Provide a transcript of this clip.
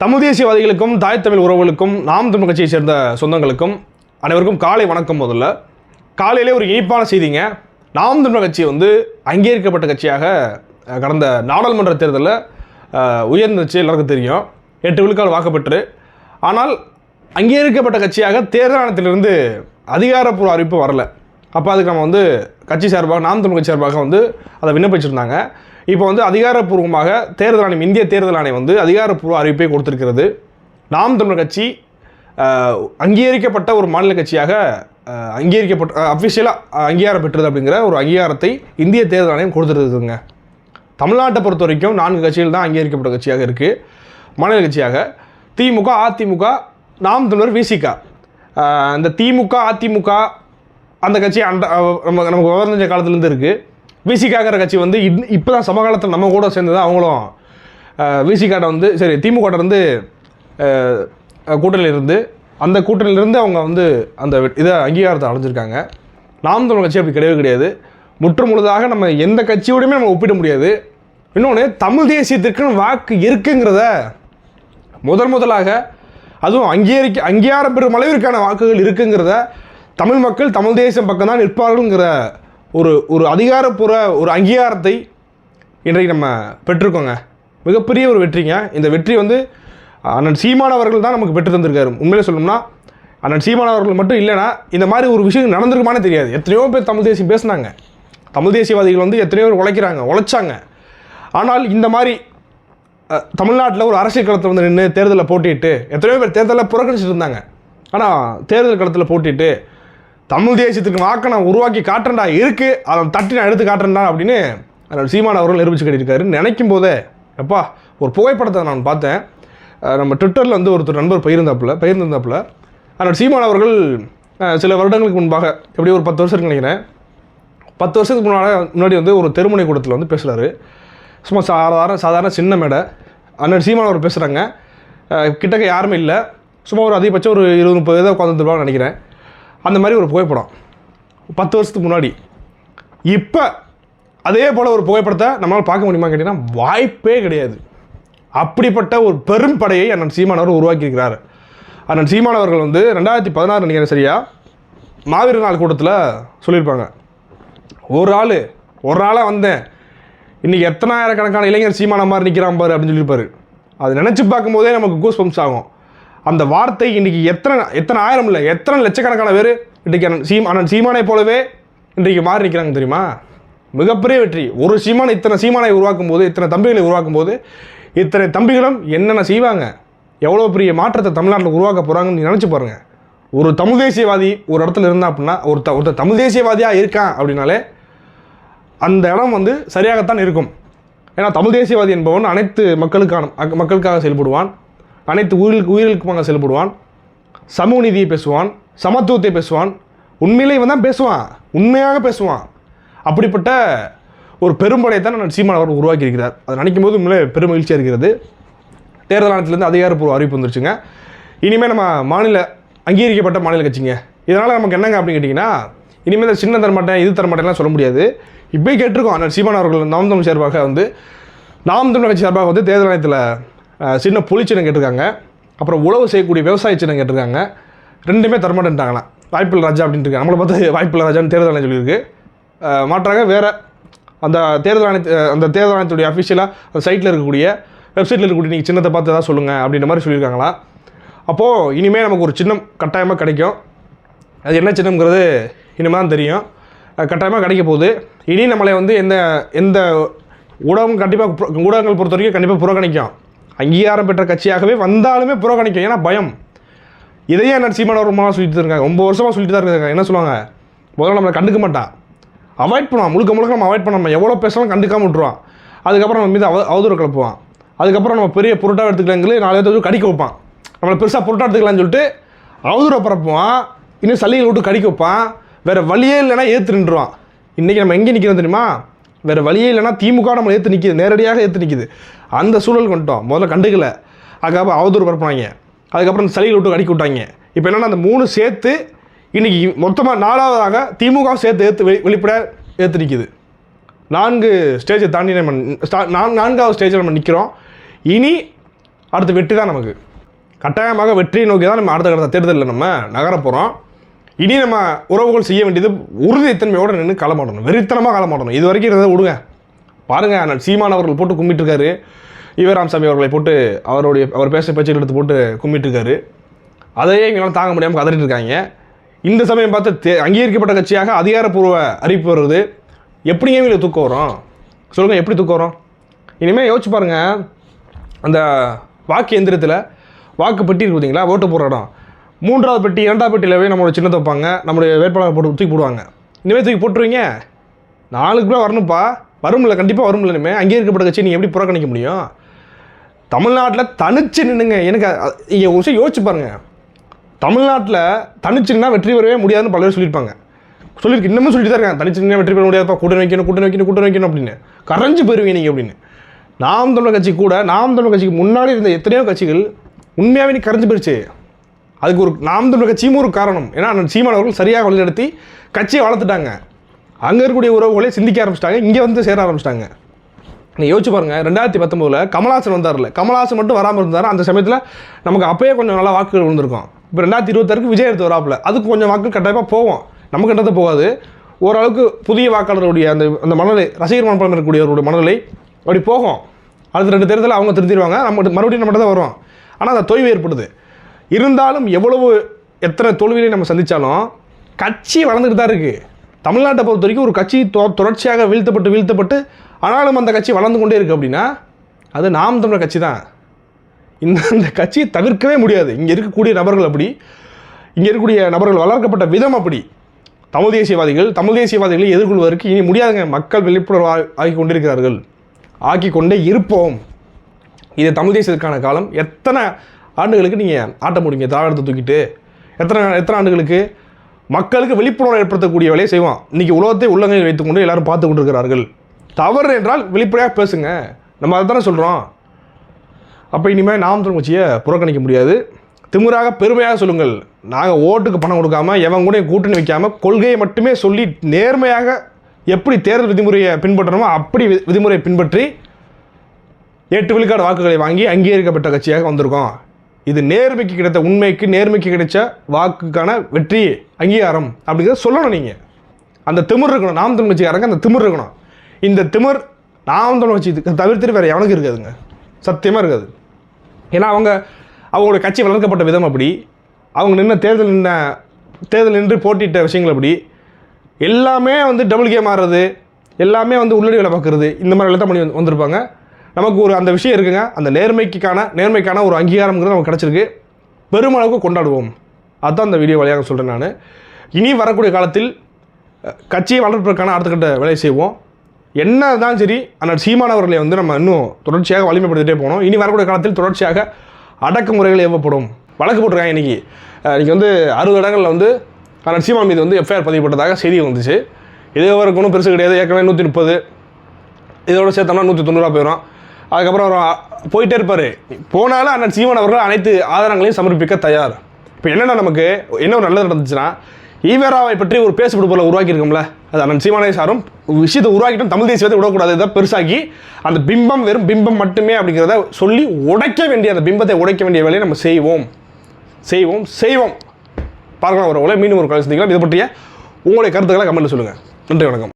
தமிழ் தேசியவாதிகளுக்கும் தாய் தமிழ் உறவுகளுக்கும் நாம் தமிழ் கட்சியை சேர்ந்த சொந்தங்களுக்கும் அனைவருக்கும் காலை வணக்கம் முதல்ல. காலையிலே ஒரு இனிப்பான செய்திங்க. நாம் தமிழ் கட்சி வந்து அங்கீகரிக்கப்பட்ட கட்சியாக கடந்த நாடாளுமன்ற தேர்தலில் உயர்ந்துச்சு எல்லாருக்கும் தெரியும். எட்டு விழுக்காடு வாக்கப்பெற்று. ஆனால் அங்கீகரிக்கப்பட்ட கட்சியாக தேர்தல் ஆணையத்திலிருந்து அதிகாரப்பூர்வ அறிவிப்பு வரல. அப்போ அதுக்கு நம்ம வந்து கட்சி சார்பாக நாம் தமிழ் கட்சி சார்பாக வந்து அதை விண்ணப்பிச்சிருந்தாங்க. இப்போ வந்து அதிகாரப்பூர்வமாக தேர்தல் ஆணையம் இந்திய தேர்தல் ஆணையம் வந்து அதிகாரப்பூர்வ அறிவிப்பை கொடுத்திருக்கிறது. நாம் தமிழ் கட்சி அங்கீகரிக்கப்பட்ட ஒரு மாநில கட்சியாக அங்கீகரிக்கப்பட்ட அஃபிஷியலாக அங்கீகாரம் பெற்றது அப்படிங்கிற ஒரு அங்கீகாரத்தை இந்திய தேர்தல் ஆணையம் கொடுத்துருக்குதுங்க. தமிழ்நாட்டை பொறுத்த வரைக்கும் நான்கு கட்சிகள் தான் அங்கீகரிக்கப்பட்ட கட்சியாக இருக்குது மாநில கட்சியாக திமுக அதிமுக நாம் தமிழர் விசிகா. இந்த திமுக அதிமுக அந்த கட்சி அண்ட நம்ம நமக்கு விவரம் காலத்துலேருந்து இருக்குது விசிகாங்கிற கட்சி வந்து இன் இப்போ தான் சமகாலத்தில் நம்ம கூட சேர்ந்து தான் அவங்களும் விசிகாட்டை வந்து சரி திமுக வந்து இருந்து அந்த கூட்டணியிலிருந்து அவங்க வந்து அந்த இதை அங்கீகாரத்தை அடைஞ்சிருக்காங்க. நாம் தமிழ் கட்சி அப்படி கிடையவே கிடையாது. முற்று முழுதாக நம்ம எந்த கட்சியோடையுமே நம்ம ஒப்பிட முடியாது. இன்னொன்று தமிழ் தேசியத்திற்குன்னு வாக்கு இருக்குங்கிறத முதன் முதலாக அதுவும் அங்கீகரிக்க அங்கீகாரம் பெறும் அளவிற்கான வாக்குகள் இருக்குங்கிறத தமிழ் மக்கள் தமிழ் தேசம் பக்கம் தான் நிற்பார்கள்ங்கிற ஒரு ஒரு அதிகாரப்பூர்வ ஒரு அங்கீகாரத்தை இன்றைக்கு நம்ம பெற்றிருக்கோங்க. மிகப்பெரிய ஒரு வெற்றிங்க. இந்த வெற்றி வந்து அண்ணன் சீமான் அவர்கள் தான் நமக்கு பெற்று தந்திருக்காரு. உண்மையிலே சொல்லணும்னா அண்ணன் சீமான் அவர்கள் மட்டும் இல்லைன்னா இந்த மாதிரி ஒரு விஷயம் நடந்திருக்குமானே தெரியாது. எத்தனையோ பேர் தமிழ் தேசியம் பேசுனாங்க. தமிழ் தேசியவாதிகள் வந்து எத்தனையோ பேர் உழைக்கிறாங்க உழைச்சாங்க. ஆனால் இந்த மாதிரி தமிழ்நாட்டில் ஒரு அரசியல் களத்தில் வந்து நின்று தேர்தலில் போட்டிட்டு எத்தனையோ பேர் தேர்தலில் புறக்கணிச்சிட்டு இருந்தாங்க. ஆனால் தேர்தல் களத்தில் போட்டிட்டு தமிழ் தேசியத்துக்கு வாக்க நான் உருவாக்கி காட்டுறேன்டா இருக்கு. அதை தட்டி நான் எடுத்து காட்டுறேன்டா அப்படின்னு சீமான் அவர்கள் நிரூபிச்சு கட்டியிருக்காரு. நினைக்கும் போதே எப்பா ஒரு புகைப்படத்தை நான் பார்த்தேன். நம்ம ட்விட்டரில் வந்து ஒருத்தர் நண்பர் பகிர்ந்தாப்புல பகிர்ந்திருந்தாப்புல அதனால் சீமான் அவர்கள் சில வருடங்களுக்கு முன்பாக எப்படி ஒரு பத்து வருஷம் நினைக்கிறேன். பத்து வருஷத்துக்கு முன்னால் முன்னாடி வந்து ஒரு தெருமுனை கூடத்தில் வந்து பேசுகிறாரு சும்மா சாதாரண சாதாரண சின்ன மேடை. அண்ணன் சீமான் அவர் பேசுகிறாங்க கிட்டக்க யாருமே இல்லை. சும்மா ஒரு அதிகபட்சம் ஒரு இருபது முப்பது தான் உட்காந்துருப்பாங்கன்னு நினைக்கிறேன். அந்த மாதிரி ஒரு புகைப்படம். பத்து வருஷத்துக்கு முன்னாடி. இப்போ அதே போல் ஒரு புகைப்படத்தை நம்மளால் பார்க்க முடியுமா கேட்டிங்கன்னா வாய்ப்பே கிடையாது. அப்படிப்பட்ட ஒரு பெரும் படையை அண்ணன் சீமான் அவர் உருவாக்கியிருக்கிறார். அண்ணன் சீமான் அவர்கள் வந்து ரெண்டாயிரத்தி பதினாறு நினைக்கிறேன் சரியா? மாவீரர் நாள் கூட்டத்தில் சொல்லியிருப்பாங்க. ஒரு ஆள் ஒரு ஆளாக வந்தேன். இன்றைக்கி எத்தனாயிரக்கணக்கான இளைஞர் சீமான மாதிரி நிற்கிறான் பாரு அப்படின்னு சொல்லியிருப்பாரு. அது நினச்சி பார்க்கும்போதே நமக்கு கூஸ் பம்ஸ் ஆகும். அந்த வார்த்தை இன்றைக்கி எத்தனை எத்தனை ஆயிரம் இல்லை எத்தனை லட்சக்கணக்கான பேர் இன்றைக்கி அண்ணன் சீம் அண்ணன் சீமானை போலவே இன்றைக்கு மாறி நிற்கிறாங்க தெரியுமா? மிகப்பெரிய வெற்றி. ஒரு சீமானை இத்தனை சீமானை உருவாக்கும் போது இத்தனை தம்பிகளை உருவாக்கும் போது இத்தனை தம்பிகளும் என்னென்ன செய்வாங்க? எவ்வளோ பெரிய மாற்றத்தை தமிழ்நாட்டில் உருவாக்க போகிறாங்கன்னு நினச்சி பாருங்கள் ஒரு தமிழ் தேசியவாதி ஒரு இடத்துல இருந்தா அப்படின்னா ஒரு த- ஒருத்தர் தமிழ் தேசியவாதியாக இருக்கான் அப்படின்னாலே அந்த இடம் வந்து சரியாகத்தான் இருக்கும். ஏன்னா தமிழ் தேசியவாதி என்பவன் அனைத்து மக்களுக்கான மக்களுக்காக செயல்படுவான். அனைத்து உயிர்களுக்கு உயிர்களுக்குமாக செயல்படுவான். சமூக நீதியை பேசுவான். சமத்துவத்தை பேசுவான். உண்மையிலே இவன் தான் பேசுவான். உண்மையாக பேசுவான். அப்படிப்பட்ட ஒரு பெரும்படையை தான் நான் சீமான் அவர் உருவாக்கி இருக்கிறார் அதை நினைக்கும் போது உண்மையிலே பெரும் மகிழ்ச்சியாக இருக்கிறது. தேர்தல் ஆணையத்திலேருந்து அதிகாரப்பூர்வ அறிவிப்பு வந்துருச்சுங்க. இனிமேல் நம்ம மாநில அங்கீகரிக்கப்பட்ட மாநில கட்சிங்க. இதனால் நமக்கு என்னங்க அப்படின்னு கேட்டிங்கன்னா இனிமேல் இந்த சின்ன தரமாட்டேன் இது தரமாட்டேன்லாம் சொல்ல முடியாது. இப்போயே கேட்டிருக்கோம். அண்ணன் சீமான் அவர்கள் நாம் தமிழ் சார்பாக வந்து நாம் தமிழ் கட்சி சார்பாக வந்து தேர்தல் ஆணையத்தில் சின்ன புளிச்சினம் கேட்டிருக்காங்க. அப்புறம் உழவு செய்யக்கூடிய விவசாய சின்னம் கேட்டிருக்காங்க. ரெண்டுமே தரமாட்டேன்ட்டாங்களாம் வாய்ப்பில் ராஜா அப்படின்ட்டு இருக்காங்க. நம்மளை பார்த்து வாய்ப்பில் ராஜான்னு தேர்தல் ஆணையம் சொல்லியிருக்கு. மாற்றாக வேறு அந்த தேர்தல் ஆணைய அந்த தேர்தல் ஆணையத்துடைய அஃபிஷியலாக அந்த சைட்டில் இருக்கக்கூடிய வெப்சைட்டில் இருக்கக்கூடிய நீங்கள் சின்னத்தை பார்த்து ஏதாவது சொல்லுங்கள் அப்படின்ற மாதிரி சொல்லியிருக்காங்களா அப்போது இனிமேல் நமக்கு ஒரு சின்னம் கட்டாயமாக கிடைக்கும். அது என்ன சின்னம்ங்கிறது இனிமேல் தான் தெரியும் கட்டாயமாக கிடைக்க போகுது. இனி நம்மளை வந்து எந்த எந்த ஊடகம் கண்டிப்பாக ஊடகங்கள் பொறுத்த வரைக்கும் கண்டிப்பாக புறக்கணிக்கும். அங்கீகாரம் பெற்ற கட்சியாகவே வந்தாலுமே புறக்கணிக்கும். ஏன்னா பயம். இதையே என்ன சீமான வருமானம் சொல்லிட்டு இருக்காங்க ரொம்ப வருஷமாக சொல்லிட்டு தான் இருக்காங்க. என்ன சொல்லுவாங்க? முதல்ல நம்மளை கண்டுக்க மாட்டான் அவாய்ட் பண்ணுவான் முழுக்க முழுக்க நம்ம அவாய்ட் பண்ணாமல் எவ்வளோ பேசலாம் கண்டுக்காம விட்ருவான் அதுக்கப்புறம் நம்ம மீது அவ அவதூறு கிளப்புவான். அதுக்கப்புறம் நம்ம பெரிய பொருட்டாக எடுத்துக்கலாங்களே நாலு பேர்த்து கடிக்க வைப்பான். நம்மளை பெருசாக பொருட்டாக எடுத்துக்கலாம்னு சொல்லிட்டு அவதூறை பரப்புவான். இன்னும் சல்லிகளை விட்டு கடிக்க வைப்பான். வேறு வழியே இல்லைன்னா ஏற்று நின்றுவான் இன்றைக்கி நம்ம எங்கே நிற்கிறோம் தெரியுமா? வேறு வழியே இல்லைன்னா திமுக நம்ம ஏற்று நிற்கிது நேரடியாக ஏற்று நிற்கிது அந்த சூழல் வந்துட்டோம் முதல்ல கண்டுக்கல. அதுக்கப்புறம் அவதூறு பரப்புனாங்க. அதுக்கப்புறம் இந்த சளிகளை விட்டு அடிக்க விட்டாங்க. இப்போ என்னன்னா அந்த மூணு சேர்த்து இன்னைக்கு மொத்தமாக நாலாவதாக திமுக சேர்த்து ஏற்று வெளி வெளிப்பட ஏற்று நிற்கிது நான்கு ஸ்டேஜை தாண்டி நம்ம ஸ்டா நான் நான்காவது ஸ்டேஜில் நம்ம நிற்கிறோம் இனி அடுத்து வெற்றி தான் நமக்கு. கட்டாயமாக வெற்றியை நோக்கி தான் நம்ம அடுத்த கடத்த தேர்தலில் நம்ம நகரப் போகிறோம் இனி நம்ம உறவுகள் செய்ய வேண்டியது உறுதித்தன்மையோடு நின்று களமாடணும் வெறித்தனமாக களமாடணும் இது வரைக்கும் இருந்ததை விடுங்க. பாருங்கள் அண்ணன் சீமான் அவர்கள் போட்டு கும்பிட்டு இருக்காரு அவர்களை போட்டு அவருடைய அவர் பேச பேச்சுகள் எடுத்து போட்டு கும்பிட்டுருக்காரு. அதையே எங்களால் தாங்க முடியாமல் கதறிட்டு இருக்காங்க. இந்த சமயம் பார்த்து தே அங்கீகரிக்கப்பட்ட கட்சியாக அதிகாரப்பூர்வ அறிவிப்பு வருது. எப்படிங்க இவங்களுக்கு தூக்கம் வரும்? சொல்லுங்கள் எப்படி தூக்கம் வரும்? இனிமேல் யோசிச்சு பாருங்கள் அந்த வாக்கு எந்திரத்தில் வாக்கு பெட்டி இருக்கு பார்த்தீங்களா ஓட்டு போடுற இடம். மூன்றாவது பெட்டி இரண்டாவது பெட்டியில் போய் நம்மளோட சின்னத்தை வைப்பாங்க. நம்மளுடைய வேட்பாளர் போட்டு தூக்கி போடுவாங்க. இனிமேல் தூக்கி போட்டுருவீங்க? நாளுக்குள்ளே வரணும்ப்பா. வரும்ல கண்டிப்பாக வரும்ல இனிமேல் அங்கீகரிக்கப்பட்ட கட்சி நீங்கள் எப்படி புறக்கணிக்க முடியும்? தமிழ்நாட்டில் தனிச்சு நின்னுங்க. எனக்கு அ- ஒரு விஷயம் யோசிச்சு பாருங்கள் தமிழ்நாட்டில் தனிச்சுன்னா வெற்றி பெறவே முடியாதுன்னு பல பேர் சொல்லியிருப்பாங்க. சொல்லியிருக்கு இன்னமும் சொல்லிட்டு தான் இருக்காங்க. தனிச்சு வெற்றி பெற முடியாதுப்பா. கூட்டணி வைக்கணும் கூட்டணி வைக்கணும் கூட்டணி வைக்கணும் அப்படின்னு. கரைஞ்சு போயிருவீங்க நீங்கள் அப்படின்னு. நாம் தமிழர் கட்சி கூட நாம் தமிழர் கட்சிக்கு முன்னாடி இருந்த எத்தனையோ கட்சிகள் உண்மையாகவே நீ கரைஞ்சு போயிடுச்சு அதுக்கு ஒரு நாம் தமிழ் கட்சியும் ஒரு காரணம். ஏன்னா அண்ணன் சீமான் அவர்கள் சரியாக வழிநடத்தி கட்சியை வளர்த்துட்டாங்க. அங்கே இருக்கக்கூடிய உறவுகளை சிந்திக்க ஆரம்பிச்சிட்டாங்க. இங்கே வந்து சேர ஆரம்பிச்சிட்டாங்க. நீங்கள் யோசிச்சு பாருங்கள் ரெண்டாயிரத்தி பத்தொம்போதில் கமலாசன் வந்தார்ல கமலாசன் மட்டும் வராமல் இருந்தார்? அந்த சமயத்தில் நமக்கு அப்போயே கொஞ்சம் நல்லா வாக்குகள் விழுந்திருக்கும். இப்போ ரெண்டாயிரத்தி இருபத்தாறுக்கு விஜய் எடுத்து வராப்புல. அதுக்கு கொஞ்சம் வாக்கு கட்டாயமாக போவோம். நமக்குன்றது போகாது. ஓரளவுக்கு புதிய வாக்காளருடைய அந்த அந்த மனநிலை ரசிகர் மனப்பான்மை இருக்கக்கூடியவருடைய மனநிலை அப்படி போகும். அடுத்த ரெண்டு தேர்தலில் அவங்க திருத்திடுவாங்க. நம்ம மறுபடியும் நம்மகிட்ட தான் வரும் ஆனால் அந்த தொய்வு ஏற்படுது. இருந்தாலும் எவ்வளவு எத்தனை தோல்விகளை நம்ம சந்தித்தாலும் கட்சி வளர்ந்துட்டு தான் இருக்குது தமிழ்நாட்டை பொறுத்த வரைக்கும் ஒரு கட்சி தொ தொடர்ச்சியாக வீழ்த்தப்பட்டு வீழ்த்தப்பட்டு ஆனாலும் அந்த கட்சி வளர்ந்து கொண்டே இருக்குது அப்படின்னா அது நாம் தமிழர் கட்சி தான். இந்த அந்த கட்சியை தவிர்க்கவே முடியாது. இங்கே இருக்கக்கூடிய நபர்கள் அப்படி இங்கே இருக்கக்கூடிய நபர்கள் வளர்க்கப்பட்ட விதம் அப்படி. தமிழ் தேசியவாதிகள் தமிழ் தேசியவாதிகளை எதிர்கொள்வதற்கு இனி முடியாதுங்க. மக்கள் விழிப்புணர்வு ஆகி கொண்டிருக்கிறார்கள். ஆக்கி கொண்டே இருப்போம். இது தமிழ் தேசியத்துக்கான காலம். எத்தனை ஆண்டுகளுக்கு நீங்கள் ஆட்ட முடியுங்க. திராவிடத்தை தூக்கிட்டு. எத்தனை எத்தனை ஆண்டுகளுக்கு? மக்களுக்கு விழிப்புணர்வு ஏற்படுத்தக்கூடிய வேலையை செய்வோம் இன்றைக்கி உலகத்தை உள்ளங்கையில் வைத்துக்கொண்டு எல்லாரும் பார்த்து கொண்டிருக்கிறார்கள் தவறு என்றால் வெளிப்படையாக பேசுங்க. நம்ம அதை தானே சொல்கிறோம் அப்போ இனிமேல் நாம் கட்சியை புறக்கணிக்க முடியாது. திமுறாக பெருமையாக சொல்லுங்கள். நாங்கள் ஓட்டுக்கு பணம் கொடுக்காம எவன் கூட கூட்டணி வைக்காமல் கொள்கையை மட்டுமே சொல்லி நேர்மையாக எப்படி தேர்தல் விதிமுறையை பின்பற்றணுமோ அப்படி வி- விதிமுறையை பின்பற்றி எட்டு விழுக்காடு வாக்குகளை வாங்கி அங்கீகரிக்கப்பட்ட கட்சியாக வந்திருக்கோம். இது நேர்மைக்கு கிடைத்த உண்மைக்கு நேர்மைக்கு கிடைச்ச வாக்குக்கான வெற்றி அங்கீகாரம் அப்படிங்கிறத சொல்லணும் நீங்கள் அந்த திமிர் இருக்கணும். நாம் தமிழ் கட்சிக்காரங்க அந்த திமிர் இருக்கணும். இந்த திமிர் நாம் தமிழ் கட்சி தவிர்த்துட்டு வேறு எவனுக்கு இருக்காதுங்க. சத்தியமாக இருக்காது. ஏன்னா அவங்க அவங்களுடைய கட்சி வளர்க்கப்பட்ட விதம் அப்படி. அவங்க நின்ன தேர்தல் நின்ன தேர்தல் நின்று போட்டியிட்ட விஷயங்கள் அப்படி. எல்லாமே வந்து டபுள் கேம் ஆடுறது எல்லாமே வந்து உள்ளடி வேலை பார்க்குறது இந்த மாதிரி எல்லாம் பண்ணி வந்து- வந்திருப்பாங்க. நமக்கு ஒரு அந்த விஷயம் இருக்குங்க. அந்த நேர்மைக்கான நேர்மைக்கான ஒரு அங்கீகாரம்ங்கிறது நமக்கு கிடச்சிருக்கு. பெருமளவுக்கு கொண்டாடுவோம். அதுதான் இந்த வீடியோ வழியாக சொல்கிறேன் நான். இனி வரக்கூடிய காலத்தில் கட்சியை வளர்ப்பதற்கான அடுத்தக்கட்ட வேலையை செய்வோம். என்ன தான் சரி ஆனால் சீமானவர்களை வந்து நம்ம இன்னும் தொடர்ச்சியாக வலிமைப்படுத்திட்டே போனோம் இனி வரக்கூடிய காலத்தில் தொடர்ச்சியாக அடக்குமுறைகள் ஏவப்படும். வழக்கு போட்டிருக்காங்க இன்றைக்கி இன்றைக்கி வந்து அறுபது இடங்களில் வந்து ஆனால் சீமான் மீது வந்து எஃப்ஐஆர் பதிவுப்பட்டதாக செய்தி வந்துச்சு. இது வரைக்கும் ஒன்றும் பெருசு கிடையாது. ஏற்கனவே நூற்றி முப்பது. இதோட சேர்த்தோம்னா நூற்றி தொண்ணூறுவா போயிடும். அதுக்கப்புறம் அவர் போயிட்டே இருப்பார். போனாலும் அண்ணன் சீமான் அவர்கள் அனைத்து ஆதாரங்களையும் சமர்ப்பிக்க தயார். இப்போ என்னென்ன நமக்கு என்ன ஒரு நல்லது நடந்துச்சுன்னா ஈவேராவை பற்றி ஒரு பேசுபடு போல உருவாக்கியிருக்கோம்ல. அது அண்ணன் சீமானே சாரும் விஷயத்தை உருவாக்கிட்டோம் தமிழ் தேசியத்தை விடக்கூடாது. இதை பெருசாக்கி அந்த பிம்பம் வெறும் பிம்பம் மட்டுமே அப்படிங்கிறத சொல்லி உடைக்க வேண்டிய அந்த பிம்பத்தை உடைக்க வேண்டிய வேலையை நம்ம செய்வோம். செய்வோம் செய்வோம். பார்க்கலாம் ஒரு மீண்டும் ஒரு கலை சந்திக்கலாம். இதை பற்றிய உங்களுடைய கருத்துக்களை கமெண்ட்டில் சொல்லுங்கள் நன்றி வணக்கம்.